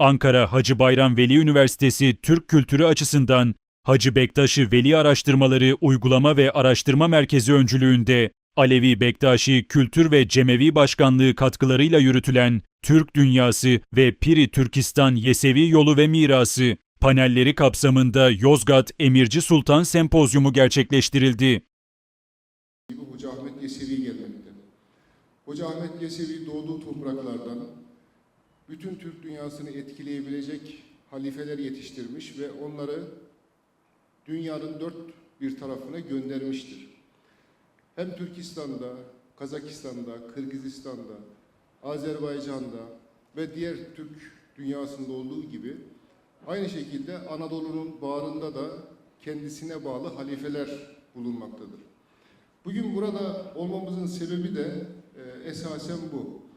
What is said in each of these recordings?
Ankara Hacı Bayram Veli Üniversitesi Türk Kültürü açısından Hacı Bektaşi Veli Araştırmaları Uygulama ve Araştırma Merkezi öncülüğünde Alevi Bektaşi Kültür ve Cemevi Başkanlığı katkılarıyla yürütülen Türk Dünyası ve Piri Türkistan Yesevi Yolu ve Mirası panelleri kapsamında Yozgat Emirci Sultan Sempozyumu gerçekleştirildi. Hoca Ahmet Yesevi gelmekte. Hoca Ahmet Yesevi doğduğu topraklardan bütün Türk dünyasını etkileyebilecek halifeler yetiştirmiş ve onları dünyanın dört bir tarafına göndermiştir. Hem Türkistan'da, Kazakistan'da, Kırgızistan'da, Azerbaycan'da ve diğer Türk dünyasında olduğu gibi aynı şekilde Anadolu'nun bağrında da kendisine bağlı halifeler bulunmaktadır. Bugün burada olmamızın sebebi de e, esasen bu.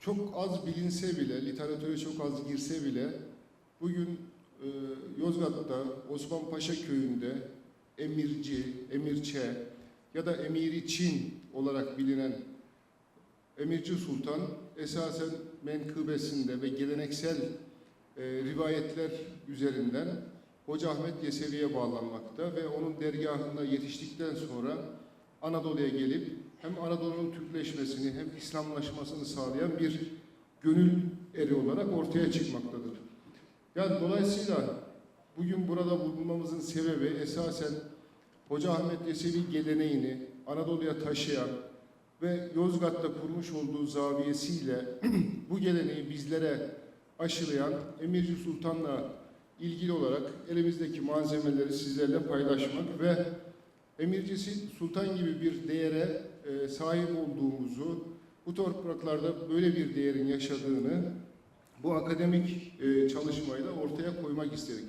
Çok az bilinse bile, literatüre çok az girse bile bugün e, Yozgat'ta Osman Paşa köyünde Emirci, Emirçe ya da Emiri Çin olarak bilinen Emirci Sultan esasen menkıbesinde ve geleneksel e, rivayetler üzerinden Hoca Ahmet Yesevi'ye bağlanmakta ve onun dergahında yetiştikten sonra Anadolu'ya gelip hem Anadolu'nun Türkleşmesini hem İslamlaşmasını sağlayan bir gönül eri olarak ortaya çıkmaktadır. Yani dolayısıyla bugün burada bulunmamızın sebebi esasen Hoca Ahmet Yesevi geleneğini Anadolu'ya taşıyan ve Yozgat'ta kurmuş olduğu zaviyesiyle bu geleneği bizlere aşılayan Emirci Sultan'la ilgili olarak elimizdeki malzemeleri sizlerle paylaşmak ve Emircisi Sultan gibi bir değere e, sahip olduğumuzu, bu topraklarda böyle bir değerin yaşadığını bu akademik e, çalışmayla ortaya koymak istedik.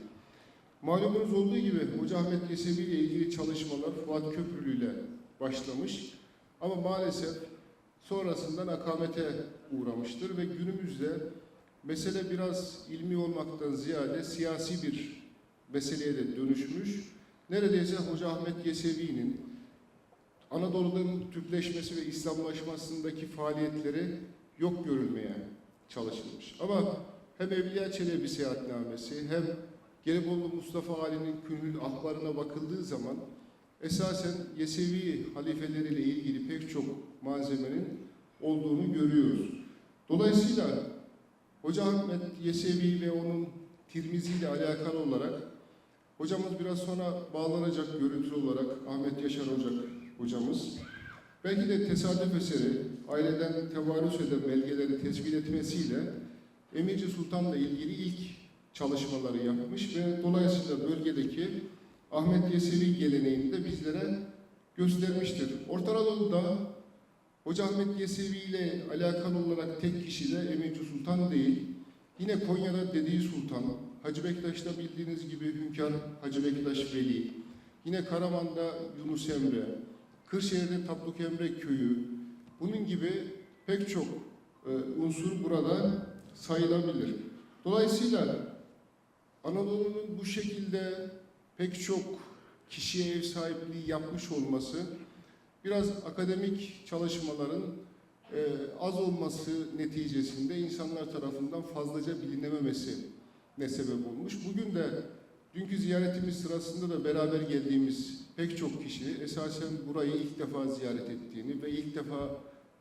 Malumunuz olduğu gibi Hoca Ahmet Yesevi ile ilgili çalışmalar Fuat Köprülü ile başlamış ama maalesef sonrasından akamete uğramıştır ve günümüzde mesele biraz ilmi olmaktan ziyade siyasi bir meseleye de dönüşmüş. Neredeyse Hoca Ahmet Yesevi'nin Anadolu'nun Türkleşmesi ve İslamlaşmasındaki faaliyetleri yok görülmeye çalışılmış. Ama hem Evliya Çelebi seyahatnamesi hem Gelibolu Mustafa Ali'nin Künhül Ahbarına bakıldığı zaman esasen Yesevi halifeleriyle ilgili pek çok malzemenin olduğunu görüyoruz. Dolayısıyla Hoca Ahmet Yesevi ve onun Tirmizi ile alakalı olarak hocamız biraz sonra bağlanacak görüntülü olarak Ahmet Yaşar Ocak hocamız. Belki de tesadüf eseri aileden tevarüs eden belgeleri tespit etmesiyle Emirci Sultan'la ilgili ilk çalışmaları yapmış ve dolayısıyla bölgedeki Ahmet Yesevi geleneğini de bizlere göstermiştir. Orta Anadolu'da Hoca Ahmet Yesevi ile alakalı olarak tek kişi de Emirci Sultan değil. Yine Konya'da Dediği Sultan, Hacı Bektaş'ta bildiğiniz gibi Hünkar Hacı Bektaş Veli, yine Karaman'da Yunus Emre, Kırşehir'de Tapluk Emre Köyü, bunun gibi pek çok e, unsur burada sayılabilir. Dolayısıyla Anadolu'nun bu şekilde pek çok kişiye ev sahipliği yapmış olması biraz akademik çalışmaların e, az olması neticesinde insanlar tarafından fazlaca bilinememesi ne sebep olmuş. Bugün de dünkü ziyaretimiz sırasında da beraber geldiğimiz pek çok kişi esasen burayı ilk defa ziyaret ettiğini ve ilk defa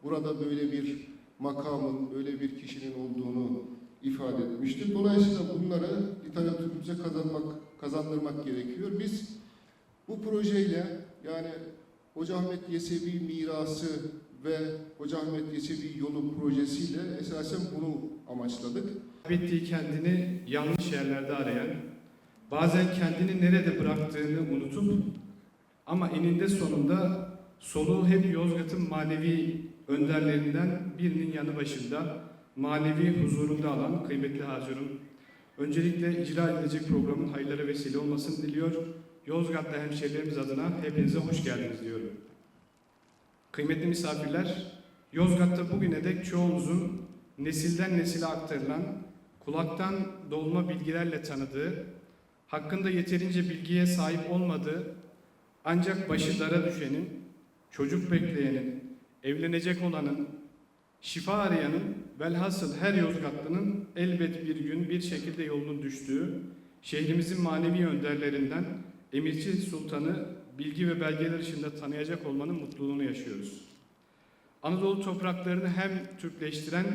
burada böyle bir makamın, böyle bir kişinin olduğunu ifade etmiştir. Dolayısıyla bunları literatürümüze kazanmak, kazandırmak gerekiyor. Biz bu projeyle yani Hoca Ahmet Yesevi mirası ve Hoca Ahmet Yesevi yolu projesiyle esasen bunu amaçladık. Kaybettiği kendini yanlış yerlerde arayan, bazen kendini nerede bıraktığını unutup ama eninde sonunda soluğu hep Yozgat'ın manevi önderlerinden birinin yanı başında manevi huzurunda alan kıymetli Hazırım. Öncelikle icra edilecek programın hayırlara vesile olmasını diliyor. Yozgat'ta hemşehrilerimiz adına hepinize hoş geldiniz diyorum. Kıymetli misafirler, Yozgat'ta bugüne dek çoğumuzun nesilden nesile aktarılan, kulaktan dolma bilgilerle tanıdığı, hakkında yeterince bilgiye sahip olmadığı, ancak başı dara düşenin, çocuk bekleyenin, evlenecek olanın, şifa arayanın, velhasıl her Yozgatlı'nın elbet bir gün bir şekilde yolunun düştüğü, şehrimizin manevi önderlerinden Emirci Sultan'ı bilgi ve belgeler ışığında tanıyacak olmanın mutluluğunu yaşıyoruz. Anadolu topraklarını hem Türkleştiren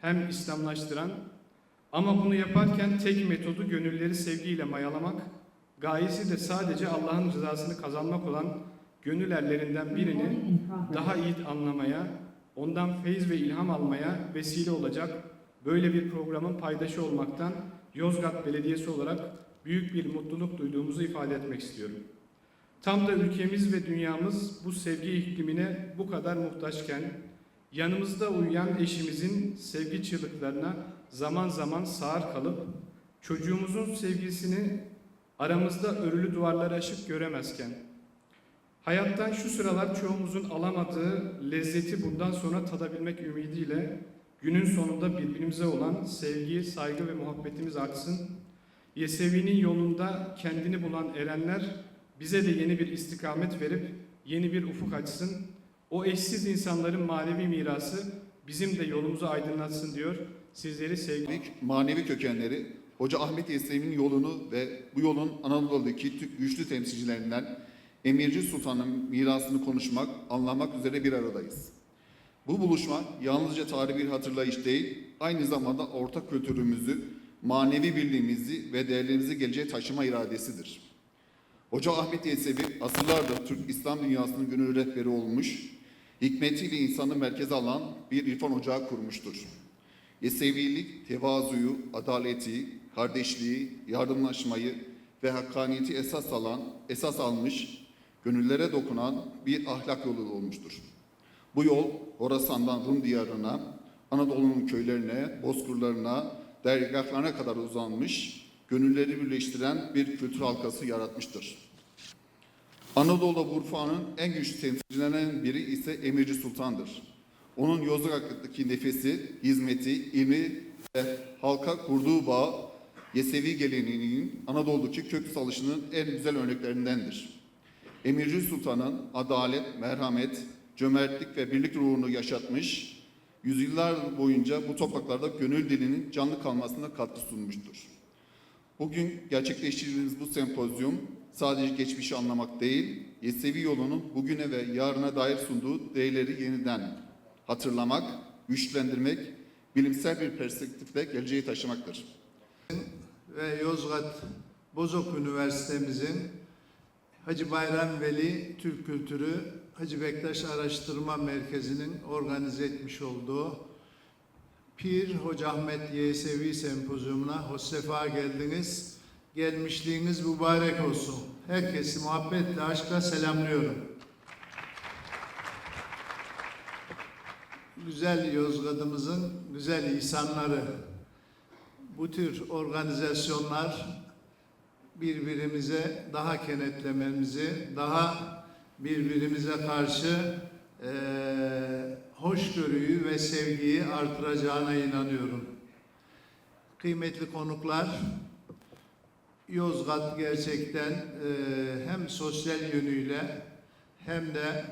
hem İslamlaştıran ama bunu yaparken tek metodu gönülleri sevgiyle mayalamak, gayesi de sadece Allah'ın rızasını kazanmak olan gönül erlerinden birini daha iyi anlamaya, ondan feyiz ve ilham almaya vesile olacak böyle bir programın paydaşı olmaktan Yozgat Belediyesi olarak büyük bir mutluluk duyduğumuzu ifade etmek istiyorum. Tam da ülkemiz ve dünyamız bu sevgi iklimine bu kadar muhtaçken yanımızda uyuyan eşimizin sevgi çığlıklarına zaman zaman sağır kalıp çocuğumuzun sevgisini aramızda örülü duvarları aşıp göremezken hayattan şu sıralar çoğumuzun alamadığı lezzeti bundan sonra tadabilmek ümidiyle günün sonunda birbirimize olan sevgi, saygı ve muhabbetimiz artsın. Yesevi'nin yolunda kendini bulan erenler bize de yeni bir istikamet verip yeni bir ufuk açsın. O eşsiz insanların manevi mirası bizim de yolumuzu aydınlatsın diyor. Sizleri sevgi manevi kökenleri Hoca Ahmet Yesevi'nin yolunu ve bu yolun Anadolu'daki güçlü temsilcilerinden Emirci Sultan'ın mirasını konuşmak, anlamak üzere bir aradayız. Bu buluşma yalnızca tarihi bir hatırlayış değil, aynı zamanda ortak kültürümüzü, manevi birliğimizi ve değerlerimizi geleceğe taşıma iradesidir. Hoca Ahmet Yesevi asırlardır Türk İslam dünyasının gönül rehberi olmuş, hikmetiyle insanı merkeze alan bir irfan ocağı kurmuştur. Yesevilik, tevazuyu, adaleti, kardeşliği, yardımlaşmayı ve hakkaniyeti esas alan, esas almış, gönüllere dokunan bir ahlak yolu olmuştur. Bu yol Horasan'dan Rum diyarına, Anadolu'nun köylerine, bozkırlarına, dergahlarına kadar uzanmış, gönülleri birleştiren bir kültür halkası yaratmıştır. Anadolu Urfa'nın en güçlü temsilcilerinden biri ise Emirci Sultan'dır. Onun Yozgat'taki nefesi, hizmeti, ilmi ve halka kurduğu bağ, Yesevi geleneğinin Anadolu'daki kök salışının en güzel örneklerindendir. Emirci Sultan'ın adalet, merhamet, cömertlik ve birlik ruhunu yaşatmış, yüzyıllar boyunca bu topraklarda gönül dilinin canlı kalmasına katkı sunmuştur. Bugün gerçekleştirdiğimiz bu sempozyum sadece geçmişi anlamak değil, Yesevi yolunun bugüne ve yarına dair sunduğu değerleri yeniden hatırlamak, güçlendirmek, bilimsel bir perspektifle geleceğe taşımaktır. Ve Yozgat Bozok Üniversitemizin Hacı Bayram Veli Türk Kültürü Hacı Bektaş Araştırma Merkezi'nin organize etmiş olduğu Pir Hoca Ahmet Yesevi Sempozyumuna hoş sefa geldiniz. Gelmişliğiniz mübarek olsun. Herkesi muhabbetle, aşkla selamlıyorum. Güzel Yozgat'ımızın güzel insanları, bu tür organizasyonlar birbirimize daha kenetlememizi, daha birbirimize karşı eee hoşgörüyü ve sevgiyi artıracağına inanıyorum. Kıymetli konuklar, Yozgat gerçekten eee, hem sosyal yönüyle hem de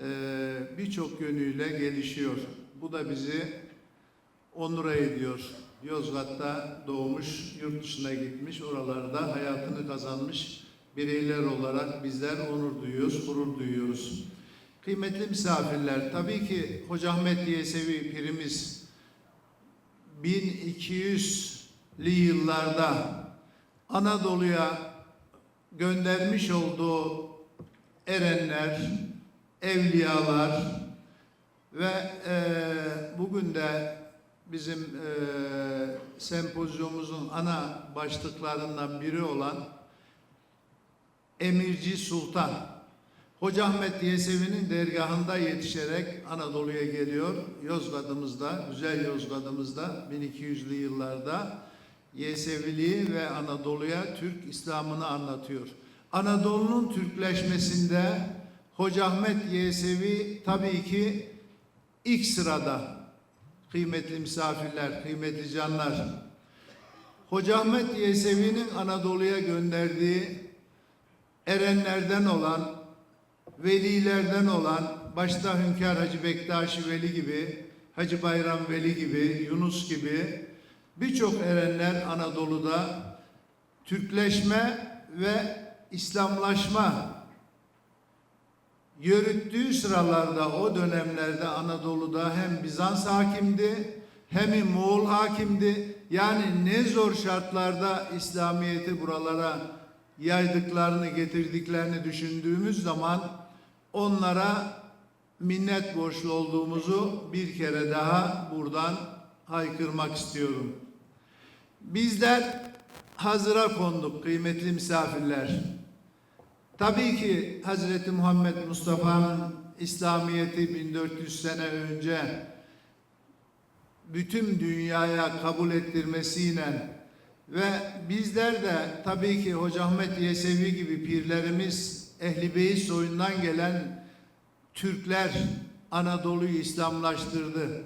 eee, birçok yönüyle gelişiyor. Bu da bizi onura ediyor. Yozgat'ta doğmuş, yurt dışına gitmiş, oralarda hayatını kazanmış bireyler olarak bizler onur duyuyoruz, gurur duyuyoruz. Kıymetli misafirler, tabii ki Hoca Ahmet Yesevi pirimiz 1200'li yıllarda Anadolu'ya göndermiş olduğu erenler, evliyalar ve eee, bugün de bizim eee sempozyumumuzun ana başlıklarından biri olan Emirci Sultan. Hoca Ahmet Yesevi'nin dergahında yetişerek Anadolu'ya geliyor. Yozgat'ımızda, güzel Yozgat'ımızda 1200'lü yıllarda Yeseviliği ve Anadolu'ya Türk İslam'ını anlatıyor. Anadolu'nun Türkleşmesinde Hoca Ahmet Yesevi tabii ki ilk sırada kıymetli misafirler, kıymetli canlar. Hoca Ahmet Yesevi'nin Anadolu'ya gönderdiği erenlerden olan, velilerden olan, başta Hünkar Hacı Bektaşi Veli gibi Hacı Bayram Veli gibi, Yunus gibi birçok erenler Anadolu'da Türkleşme ve İslamlaşma yürüttüğü sıralarda o dönemlerde Anadolu'da hem Bizans hakimdi hem Moğol hakimdi. Yani ne zor şartlarda İslamiyet'i buralara yaydıklarını, getirdiklerini düşündüğümüz zaman onlara minnet borçlu olduğumuzu bir kere daha buradan haykırmak istiyorum. Bizler hazıra konduk kıymetli misafirler. Tabii ki Hazreti Muhammed Mustafa'nın İslamiyet'i 1400 sene önce bütün dünyaya kabul ettirmesiyle ve bizler de tabii ki Hoca Ahmet Yesevi gibi pirlerimiz Ehli Beyt soyundan gelen Türkler Anadolu'yu İslamlaştırdı.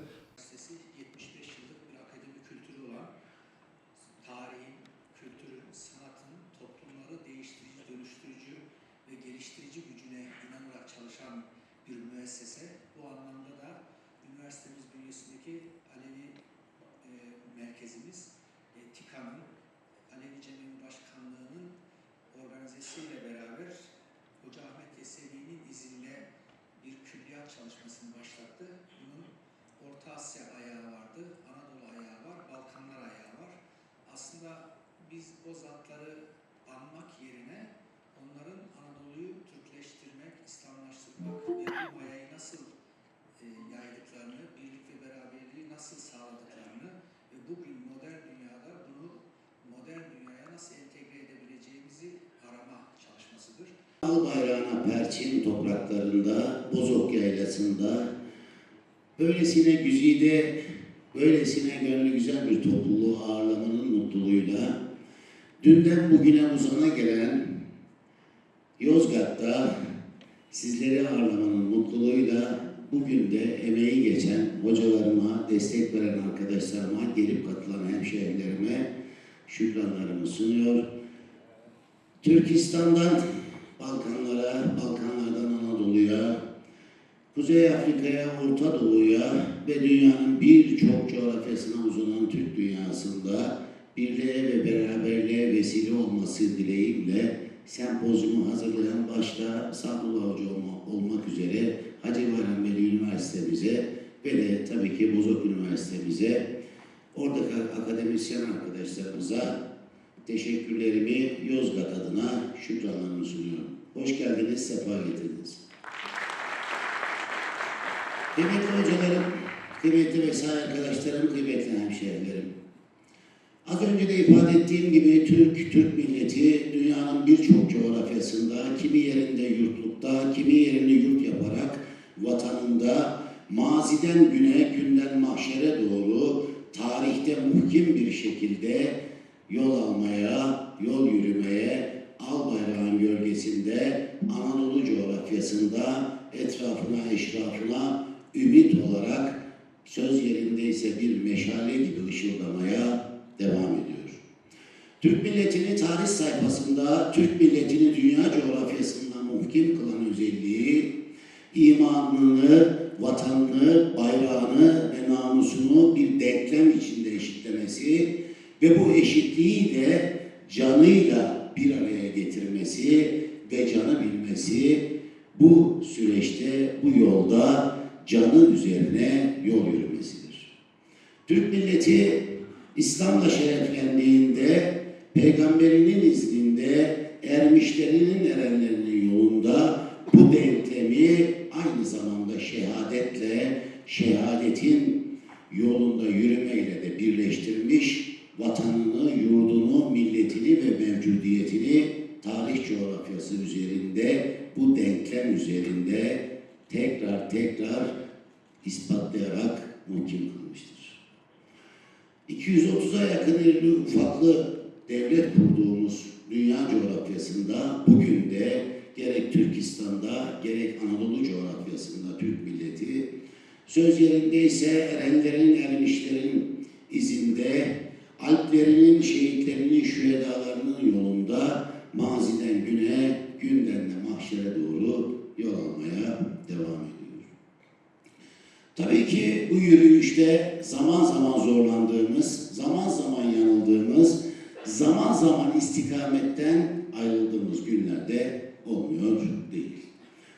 Yesevi'nin izniyle bir külliyat çalışmasını başlattı. Bunun Orta Asya ayağı vardı, Anadolu ayağı var, Balkanlar ayağı var. Aslında biz o zatları anmak yerine onların Anadolu'yu Türkleştirmek, İslamlaştırmak ve bu mayayı nasıl e, yaydıklarını, birlik ve beraberliği nasıl sağladıklarını ve bugün modern dünyada bunu modern dünyaya nasıl entegre edebileceğimizi arama çalışmasıdır. Al perçin topraklarında, Bozok Yaylası'nda böylesine güzide, böylesine gönlü güzel bir topluluğu ağırlamanın mutluluğuyla dünden bugüne uzana gelen Yozgat'ta sizleri ağırlamanın mutluluğuyla bugün de emeği geçen hocalarıma, destek veren arkadaşlarıma, gelip katılan hemşehrilerime şükranlarımı sunuyor. Türkistan'dan Balkanlara, Balkanlardan Anadolu'ya, Kuzey Afrika'ya, Orta Doğu'ya ve dünyanın birçok coğrafyasına uzanan Türk dünyasında birliğe ve beraberliğe vesile olması dileğiyle sempozyumu hazırlayan başta Sadullah Hoca olma- olmak üzere Hacı Bayram Veli Üniversitemize ve de tabii ki Bozok Üniversitemize oradaki akademisyen arkadaşlarımıza teşekkürlerimi Yozgat adına şükranlarımı sunuyorum. Hoş geldiniz, sefa getirdiniz. Kıymetli hocalarım, kıymetli mesai arkadaşlarım, kıymetli hemşehrilerim. Az önce de ifade ettiğim gibi Türk, Türk milleti dünyanın birçok coğrafyasında, kimi yerinde yurtlukta, kimi yerini yurt yaparak vatanında maziden güne, günden mahşere doğru tarihte muhkim bir şekilde yol almaya, yol yürümeye, al bayrağın gölgesinde Anadolu coğrafyasında etrafına, eşrafına ümit olarak söz yerindeyse bir meşale gibi ışıldamaya devam ediyor. Türk milletini tarih sayfasında Türk milletini dünya coğrafyasında muhkim kılan özelliği imanını, vatanını, bayrağını ve namusunu bir denklem içinde eşitlemesi ve bu eşitliği de canıyla bir araya getirmesi ve canı bilmesi bu süreçte, bu yolda canı üzerine yol yürümesidir. Türk milleti İslam'la şereflendiğinde, peygamberinin izninde, ermişlerinin erenlerinin yolunda bu denklemi aynı zamanda şehadetle, şehadetin yolunda yürümeyle de birleştirmiş, vatanını, yurdunu, milletini ve mevcudiyetini tarih coğrafyası üzerinde, bu denklem üzerinde tekrar tekrar ispatlayarak muhkim kılmıştır. 230'a yakın irili ufaklı devlet kurduğumuz dünya coğrafyasında bugün de gerek Türkistan'da gerek Anadolu coğrafyasında Türk milleti söz yerindeyse erenlerin, ermişlerin izinde Alplerinin, şehitlerinin, şühedalarının yolunda maziden güne, günden de mahşere doğru yol almaya devam ediyor. Tabii ki bu yürüyüş yürüyüşte zaman zaman zorlandığımız, zaman zaman yanıldığımız, zaman zaman istikametten ayrıldığımız günlerde olmuyor değil.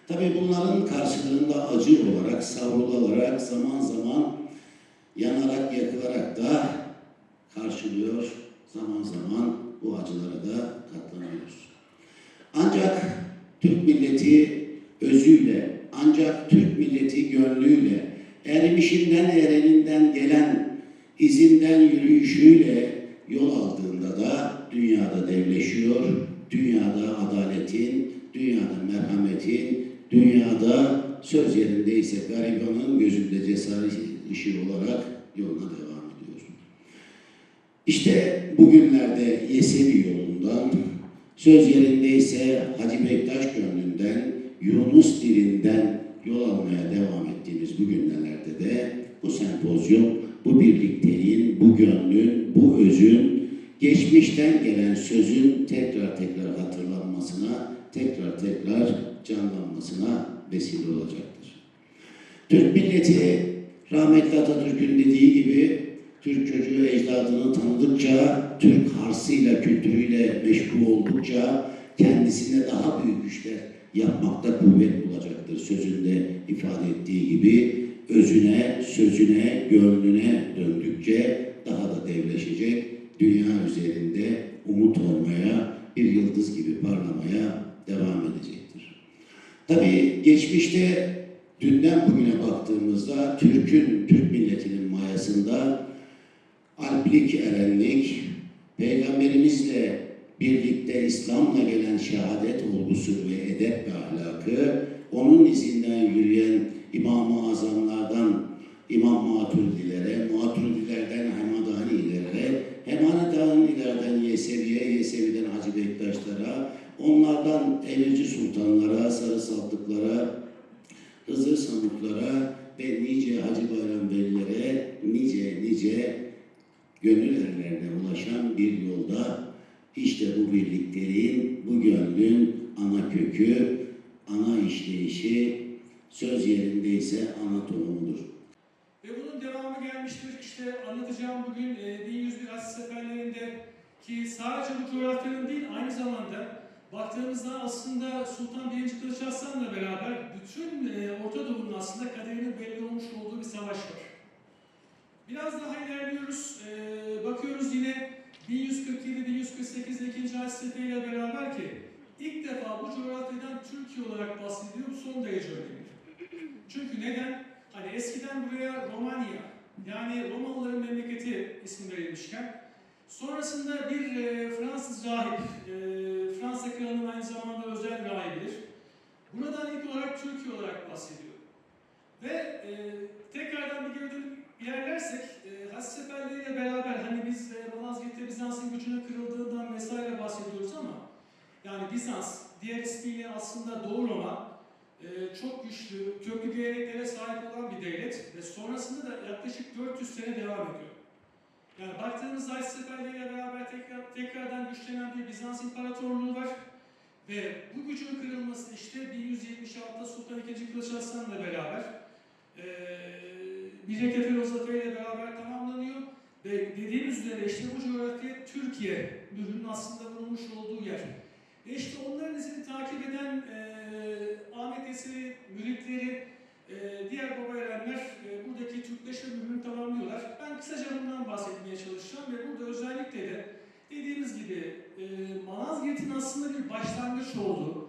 Tabii bunların karşılığında acı olarak, savrularak, zaman zaman yanarak, yakılarak da karşılıyor. Zaman zaman bu acılara da katlanıyoruz. Ancak Türk milleti özüyle, ancak Türk milleti gönlüyle, erimişinden ereninden gelen izinden yürüyüşüyle yol aldığında da dünyada devleşiyor, dünyada adaletin, dünyada merhametin, dünyada söz yerindeyse garibanın gözünde cesaret işi olarak yoluna devam ediyor. İşte bugünlerde Yesevi yolundan, söz yerindeyse Hacı Bektaş gönlünden, Yunus dilinden yol almaya devam ettiğimiz bu günlerde de bu sempozyum, bu birlikteliğin, bu gönlün, bu özün, geçmişten gelen sözün tekrar tekrar hatırlanmasına, tekrar tekrar canlanmasına vesile olacaktır. Türk milleti rahmetli Atatürk'ün dediği gibi Türk çocuğu ecdadını tanıdıkça, Türk harsıyla, kültürüyle meşgul oldukça kendisine daha büyük işler yapmakta kuvvet bulacaktır. Sözünde ifade ettiği gibi özüne, sözüne, gönlüne döndükçe daha da devleşecek, dünya üzerinde umut olmaya, bir yıldız gibi parlamaya devam edecektir. Tabii geçmişte dünden bugüne baktığımızda Türk'ün, Türk milletinin mayasında alplik, erenlik, peygamberimizle birlikte İslam'la gelen şehadet olgusu ve edep ve ahlakı, onun izinden yürüyen İmam-ı Azamlardan İmam Maturidilere, Maturidilerden Hemadani'lere, Hemadani'lerden Yesevi'ye, Yesevi'den Hacı Bektaşlara, onlardan Emirci Sultanlara, Sarı Saltıklara, Hızır Samutlara ve nice Hacı Bayram Velilere, nice nice gönül erlerine ulaşan bir yolda işte bu birlikteliğin, bu gönlün ana kökü, ana işleyişi, söz yerindeyse ana tohumudur. Ve bunun devamı gelmiştir. İşte anlatacağım bugün e, 1101 Haç seferlerinde ki sadece bu coğrafyanın değil aynı zamanda baktığımızda aslında Sultan 1. Kılıç Arslan'la beraber bütün e, Orta Doğu'nun aslında kaderinin belli olmuş olduğu bir savaş var. Biraz daha ilerliyoruz. E, bakıyoruz yine 1147-1148'de 2. Haç Seferi'yle beraber ki ilk defa bu coğrafyadan Türkiye olarak bahsediliyor. Son derece önemli. Çünkü neden? Hani eskiden buraya Romanya, yani Romalıların memleketi isim verilmişken, sonrasında bir e, Fransız rahip, e, Fransa kralının aynı zamanda özel rahibidir. Buradan ilk olarak Türkiye olarak bahsediyor. Ve e, tekrardan bir geri dönüp ilerlersek, e, Haç seferleriyle beraber hani biz e, Malazgirt'te Bizans'ın gücünün kırıldığından vesaire bahsediyoruz ama yani Bizans, diğer ismiyle aslında Doğu Roma, ee, çok güçlü, köklü geleneklere sahip olan bir devlet ve sonrasında da yaklaşık 400 sene devam ediyor. Yani baktığımızda Haç seferleriyle beraber tekrar, tekrardan güçlenen bir Bizans İmparatorluğu var ve bu gücün kırılması işte 1176'da Sultan II. Kılıç Arslan'la beraber ee, Efe Zafer ile beraber tamamlanıyor ve dediğimiz üzere işte bu coğrafya Türkiye mührünün aslında vurulmuş olduğu yer. Ve işte onların izini takip eden e, Ahmet Yesevi müritleri, e, diğer baba erenler e, buradaki Türkleşme mührünü tamamlıyorlar. Ben kısaca bundan bahsetmeye çalışacağım ve burada özellikle de dediğimiz gibi e, Malazgirt'in aslında bir başlangıç olduğu,